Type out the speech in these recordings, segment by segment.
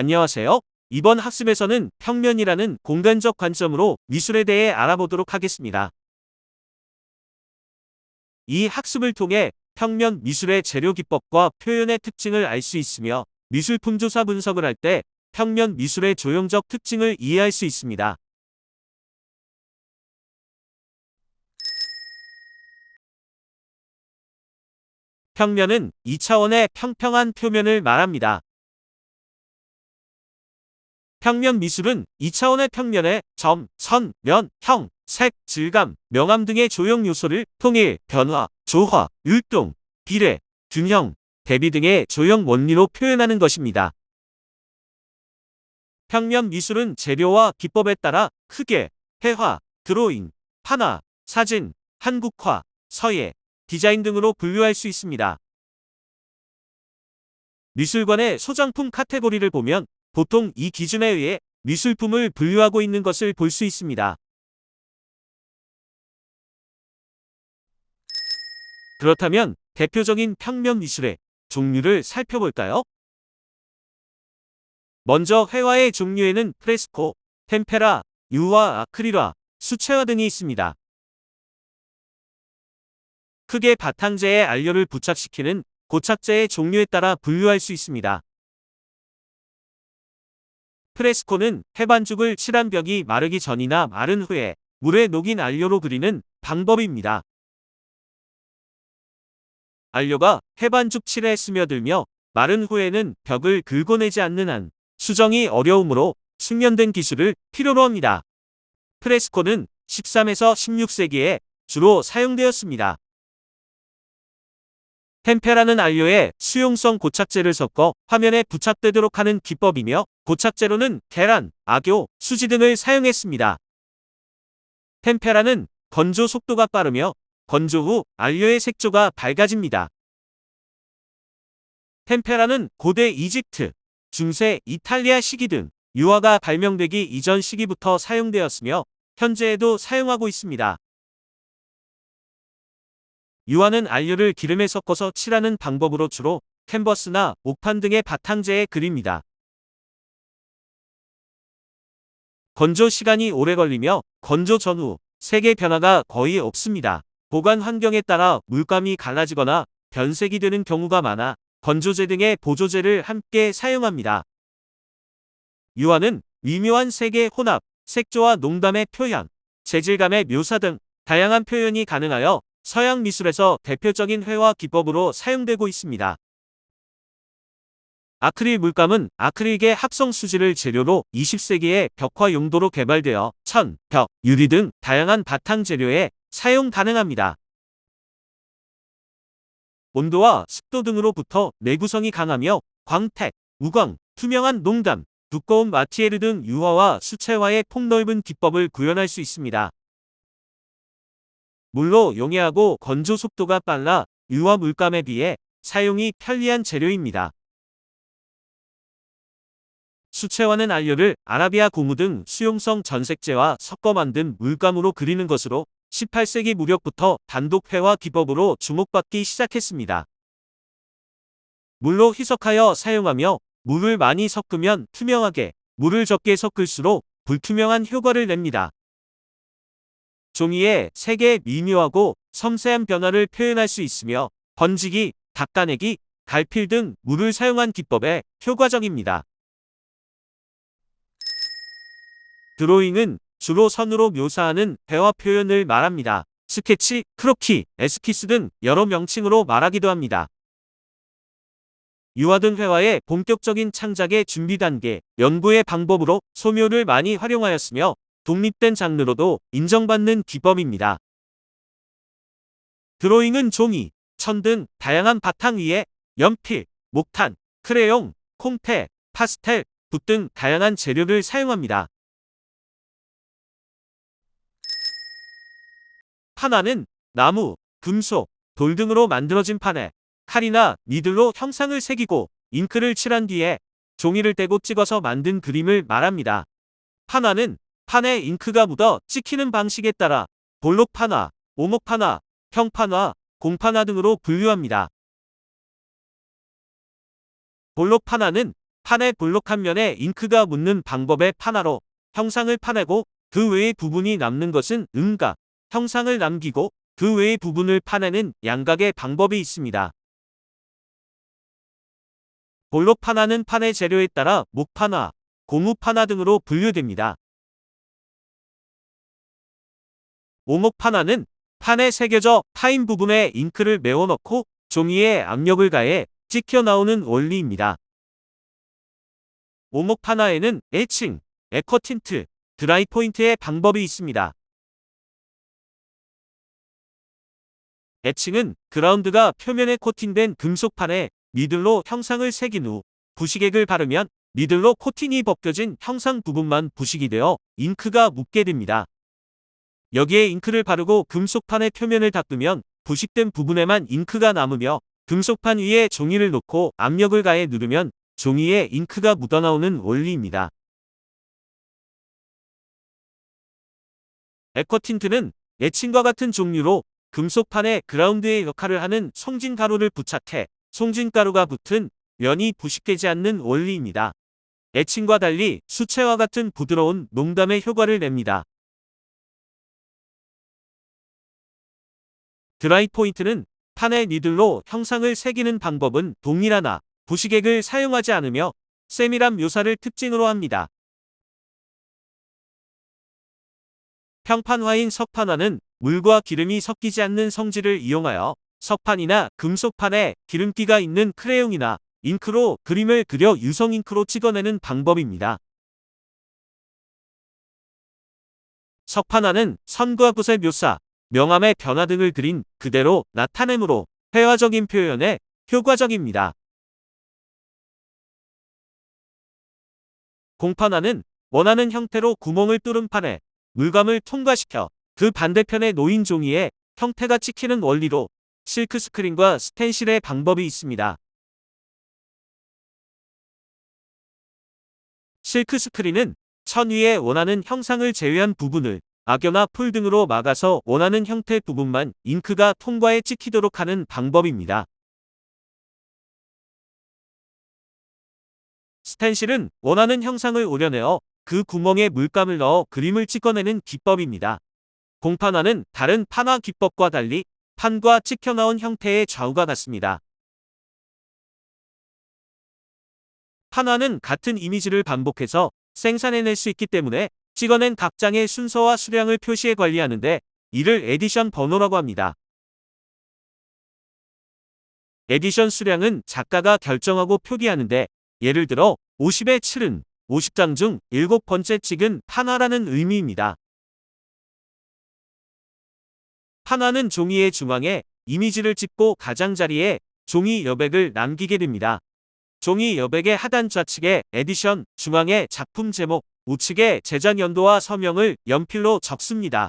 안녕하세요. 이번 학습에서는 평면이라는 공간적 관점으로 미술에 대해 알아보도록 하겠습니다. 이 학습을 통해 평면 미술의 재료 기법과 표현의 특징을 알 수 있으며 미술품 조사 분석을 할 때 평면 미술의 조형적 특징을 이해할 수 있습니다. 평면은 2차원의 평평한 표면을 말합니다. 평면 미술은 2차원의 평면에 점, 선, 면, 형, 색, 질감, 명암 등의 조형 요소를 통일, 변화, 조화, 율동, 비례, 균형, 대비 등의 조형 원리로 표현하는 것입니다. 평면 미술은 재료와 기법에 따라 크게 회화, 드로잉, 판화, 사진, 한국화, 서예, 디자인 등으로 분류할 수 있습니다. 미술관의 소장품 카테고리를 보면 보통 이 기준에 의해 미술품을 분류하고 있는 것을 볼 수 있습니다. 그렇다면 대표적인 평면 미술의 종류를 살펴볼까요? 먼저 회화의 종류에는 프레스코, 템페라, 유화, 아크릴화, 수채화 등이 있습니다. 크게 바탕재에 안료를 부착시키는 고착재의 종류에 따라 분류할 수 있습니다. 프레스코는 해반죽을 칠한 벽이 마르기 전이나 마른 후에 물에 녹인 안료로 그리는 방법입니다. 안료가 해반죽 칠에 스며들며 마른 후에는 벽을 긁어내지 않는 한 수정이 어려우므로 숙련된 기술을 필요로 합니다. 프레스코는 13에서 16세기에 주로 사용되었습니다. 템페라는 안료에 수용성 고착제를 섞어 화면에 부착되도록 하는 기법이며 고착제로는 계란, 악교, 수지 등을 사용했습니다. 템페라는 건조 속도가 빠르며 건조 후 안료의 색조가 밝아집니다. 템페라는 고대 이집트, 중세 이탈리아 시기 등 유화가 발명되기 이전 시기부터 사용되었으며 현재에도 사용하고 있습니다. 유화는 안료를 기름에 섞어서 칠하는 방법으로 주로 캔버스나 옥판 등의 바탕재에 그립니다. 건조 시간이 오래 걸리며 건조 전후 색의 변화가 거의 없습니다. 보관 환경에 따라 물감이 갈라지거나 변색이 되는 경우가 많아 건조제 등의 보조제를 함께 사용합니다. 유화는 미묘한 색의 혼합, 색조와 농담의 표현, 재질감의 묘사 등 다양한 표현이 가능하여 서양 미술에서 대표적인 회화 기법으로 사용되고 있습니다. 아크릴 물감은 아크릴계 합성 수지를 재료로 20세기에 벽화 용도로 개발되어 천, 벽, 유리 등 다양한 바탕 재료에 사용 가능합니다. 온도와 습도 등으로부터 내구성이 강하며 광택, 우광, 투명한 농담, 두꺼운 마티에르 등 유화와 수채화의 폭넓은 기법을 구현할 수 있습니다. 물로 용해하고 건조 속도가 빨라 유화 물감에 비해 사용이 편리한 재료입니다. 수채화는 안료를 아라비아 고무 등 수용성 전색제와 섞어 만든 물감으로 그리는 것으로 18세기 무렵부터 단독 회화 기법으로 주목받기 시작했습니다. 물로 희석하여 사용하며 물을 많이 섞으면 투명하게, 물을 적게 섞을수록 불투명한 효과를 냅니다. 종이에 색의 미묘하고 섬세한 변화를 표현할 수 있으며 번지기, 닦아내기, 갈필 등 물을 사용한 기법에 효과적입니다. 드로잉은 주로 선으로 묘사하는 대화 표현을 말합니다. 스케치, 크로키, 에스키스 등 여러 명칭으로 말하기도 합니다. 유화 등 회화의 본격적인 창작의 준비 단계, 연구의 방법으로 소묘를 많이 활용하였으며 독립된 장르로도 인정받는 기법입니다. 드로잉은 종이, 천 등 다양한 바탕 위에 연필, 목탄, 크레용, 콩테, 파스텔, 붓 등 다양한 재료를 사용합니다. 판화는 나무, 금속, 돌 등으로 만들어진 판에 칼이나 니들로 형상을 새기고 잉크를 칠한 뒤에 종이를 떼고 찍어서 만든 그림을 말합니다. 판화는 판에 잉크가 묻어 찍히는 방식에 따라 볼록판화, 오목판화, 평판화, 공판화 등으로 분류합니다. 볼록판화는 판의 볼록 한 면에 잉크가 묻는 방법의 판화로 형상을 파내고 그 외의 부분이 남는 것은 음각, 형상을 남기고 그 외의 부분을 파내는 양각의 방법이 있습니다. 볼록 판화는 판의 재료에 따라 목판화, 고무판화 등으로 분류됩니다. 오목판화는 판에 새겨져 파인 부분에 잉크를 메워 넣고 종이에 압력을 가해 찍혀 나오는 원리입니다. 오목판화에는 애칭, 에커틴트, 드라이 포인트의 방법이 있습니다. 애칭은 그라운드가 표면에 코팅된 금속판에 니들로 형상을 새긴 후 부식액을 바르면 니들로 코팅이 벗겨진 형상 부분만 부식이 되어 잉크가 묻게 됩니다. 여기에 잉크를 바르고 금속판의 표면을 닦으면 부식된 부분에만 잉크가 남으며 금속판 위에 종이를 놓고 압력을 가해 누르면 종이에 잉크가 묻어나오는 원리입니다. 에코틴트는 애칭과 같은 종류로 금속판에 그라운드의 역할을 하는 송진 가루를 부착해 송진 가루가 붙은 면이 부식되지 않는 원리입니다. 애칭과 달리 수채화 같은 부드러운 농담의 효과를 냅니다. 드라이 포인트는 판의 니들로 형상을 새기는 방법은 동일하나 부식액을 사용하지 않으며 세밀한 묘사를 특징으로 합니다. 평판화인 석판화는 물과 기름이 섞이지 않는 성질을 이용하여 석판이나 금속판에 기름기가 있는 크레용이나 잉크로 그림을 그려 유성 잉크로 찍어내는 방법입니다. 석판화는 선과 굿의 묘사, 명암의 변화 등을 그린 그대로 나타내므로 회화적인 표현에 효과적입니다. 공판화는 원하는 형태로 구멍을 뚫은 판에 물감을 통과시켜 그 반대편의 노인 종이에 형태가 찍히는 원리로 실크 스크린과 스텐실의 방법이 있습니다. 실크 스크린은 천 위에 원하는 형상을 제외한 부분을 악여나 풀 등으로 막아서 원하는 형태 부분만 잉크가 통과에 찍히도록 하는 방법입니다. 스텐실은 원하는 형상을 오려내어 그 구멍에 물감을 넣어 그림을 찍어내는 기법입니다. 공판화는 다른 판화 기법과 달리 판과 찍혀 나온 형태의 좌우가 같습니다. 판화는 같은 이미지를 반복해서 생산해낼 수 있기 때문에 찍어낸 각 장의 순서와 수량을 표시해 관리하는데 이를 에디션 번호라고 합니다. 에디션 수량은 작가가 결정하고 표기하는데 예를 들어 50의 7은 50장 중 7번째 찍은 판화라는 의미입니다. 판화는 종이의 중앙에 이미지를 찍고 가장자리에 종이 여백을 남기게 됩니다. 종이 여백의 하단 좌측에 에디션, 중앙에 작품 제목, 우측에 제작 연도와 서명을 연필로 적습니다.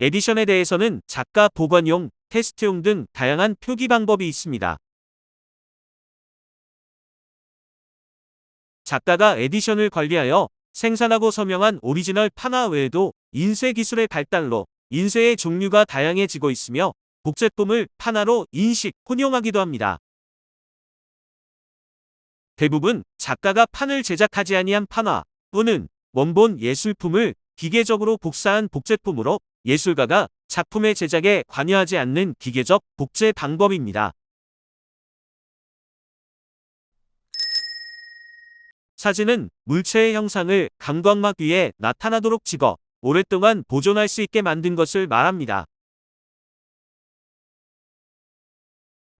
에디션에 대해서는 작가 보관용, 테스트용 등 다양한 표기 방법이 있습니다. 작가가 에디션을 관리하여 생산하고 서명한 오리지널 판화 외에도 인쇄 기술의 발달로 인쇄의 종류가 다양해지고 있으며 복제품을 판화로 인식, 혼용하기도 합니다. 대부분 작가가 판을 제작하지 아니한 판화 또는 원본 예술품을 기계적으로 복사한 복제품으로 예술가가 작품의 제작에 관여하지 않는 기계적 복제 방법입니다. 사진은 물체의 형상을 강광막 위에 나타나도록 찍어 오랫동안 보존할 수 있게 만든 것을 말합니다.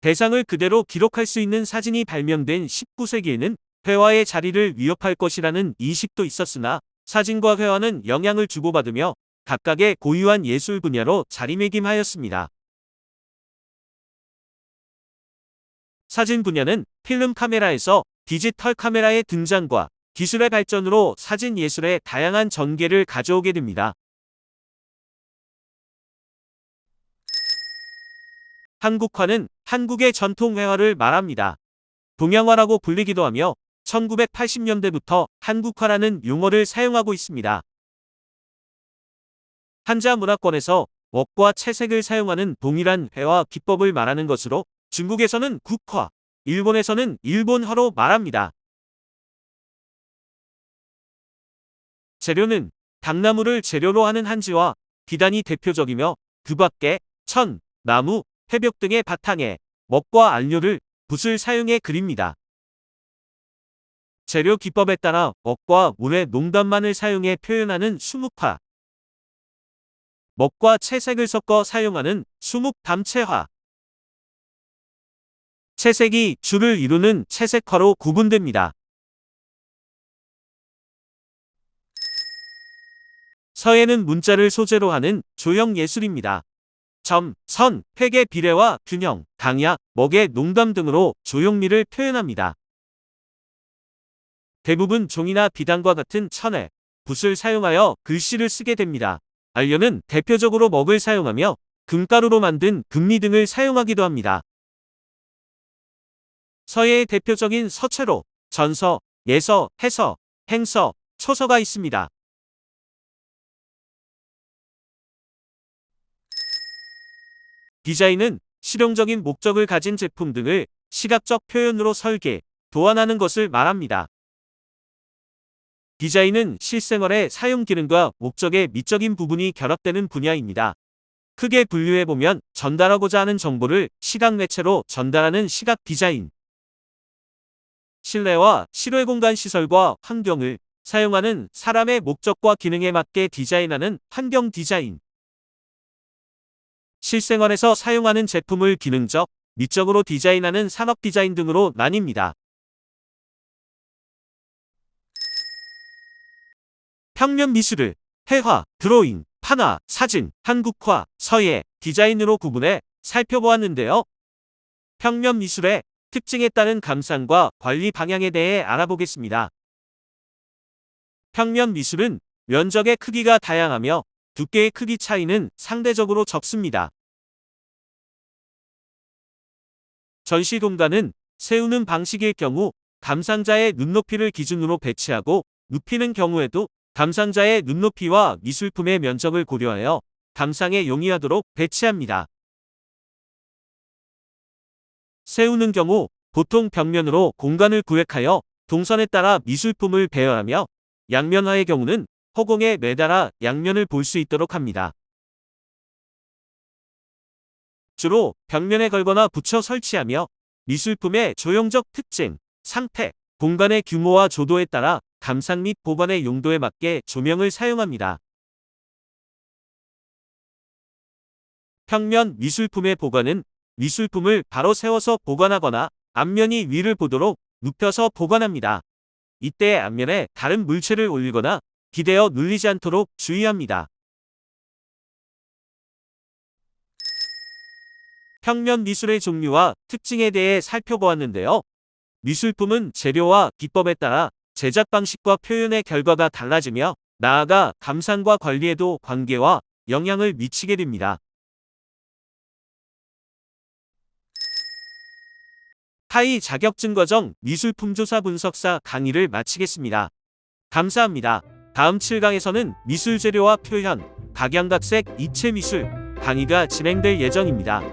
대상을 그대로 기록할 수 있는 사진이 발명된 19세기에는 회화의 자리를 위협할 것이라는 인식도 있었으나 사진과 회화는 영향을 주고받으며 각각의 고유한 예술 분야로 자리매김하였습니다. 사진 분야는 필름 카메라에서 디지털 카메라의 등장과 기술의 발전으로 사진 예술의 다양한 전개를 가져오게 됩니다. 한국화는 한국의 전통 회화를 말합니다. 동양화라고 불리기도 하며 1980년대부터 한국화라는 용어를 사용하고 있습니다. 한자 문화권에서 웍과 채색을 사용하는 동일한 회화 기법을 말하는 것으로 중국에서는 국화, 일본에서는 일본화로 말합니다. 재료는 당나무를 재료로 하는 한지와 비단이 대표적이며 그 밖에 천, 나무, 회벽 등의 바탕에 먹과 안료를 붓을 사용해 그립니다. 재료 기법에 따라 먹과 물의 농담만을 사용해 표현하는 수묵화. 먹과 채색을 섞어 사용하는 수묵 담채화. 채색이 줄을 이루는 채색화로 구분됩니다. 서예는 문자를 소재로 하는 조형 예술입니다. 점, 선, 획의 비례와 균형, 강약, 먹의 농담 등으로 조형미를 표현합니다. 대부분 종이나 비단과 같은 천에 붓을 사용하여 글씨를 쓰게 됩니다. 알료는 대표적으로 먹을 사용하며 금가루로 만든 금리 등을 사용하기도 합니다. 서예의 대표적인 서체로 전서, 예서, 해서, 행서, 초서가 있습니다. 디자인은 실용적인 목적을 가진 제품 등을 시각적 표현으로 설계, 도안하는 것을 말합니다. 디자인은 실생활의 사용 기능과 목적의 미적인 부분이 결합되는 분야입니다. 크게 분류해보면 전달하고자 하는 정보를 시각 매체로 전달하는 시각 디자인. 실내와 실외 공간 시설과 환경을 사용하는 사람의 목적과 기능에 맞게 디자인하는 환경 디자인. 실생활에서 사용하는 제품을 기능적, 미적으로 디자인하는 산업 디자인 등으로 나뉩니다. 평면 미술을 회화, 드로잉, 판화, 사진, 한국화, 서예, 디자인으로 구분해 살펴보았는데요. 평면 미술의 특징에 따른 감상과 관리 방향에 대해 알아보겠습니다. 평면 미술은 면적의 크기가 다양하며 두께의 크기 차이는 상대적으로 적습니다. 전시 공간은 세우는 방식일 경우 감상자의 눈높이를 기준으로 배치하고 눕히는 경우에도 감상자의 눈높이와 미술품의 면적을 고려하여 감상에 용이하도록 배치합니다. 세우는 경우 보통 벽면으로 공간을 구획하여 동선에 따라 미술품을 배열하며 양면화의 경우는 허공에 매달아 양면을 볼 수 있도록 합니다. 주로 벽면에 걸거나 붙여 설치하며 미술품의 조형적 특징, 상태, 공간의 규모와 조도에 따라 감상 및 보관의 용도에 맞게 조명을 사용합니다. 평면 미술품의 보관은 미술품을 바로 세워서 보관하거나 앞면이 위를 보도록 눕혀서 보관합니다. 이때 앞면에 다른 물체를 올리거나 기대어 눌리지 않도록 주의합니다. 평면 미술의 종류와 특징에 대해 살펴보았는데요. 미술품은 재료와 기법에 따라 제작 방식과 표현의 결과가 달라지며 나아가 감상과 관리에도 관계와 영향을 미치게 됩니다. 타이 자격증 과정 미술품 조사 분석사 강의를 마치겠습니다. 감사합니다. 다음 7강에서는 미술 재료와 표현, 각양각색 이체 미술 강의가 진행될 예정입니다.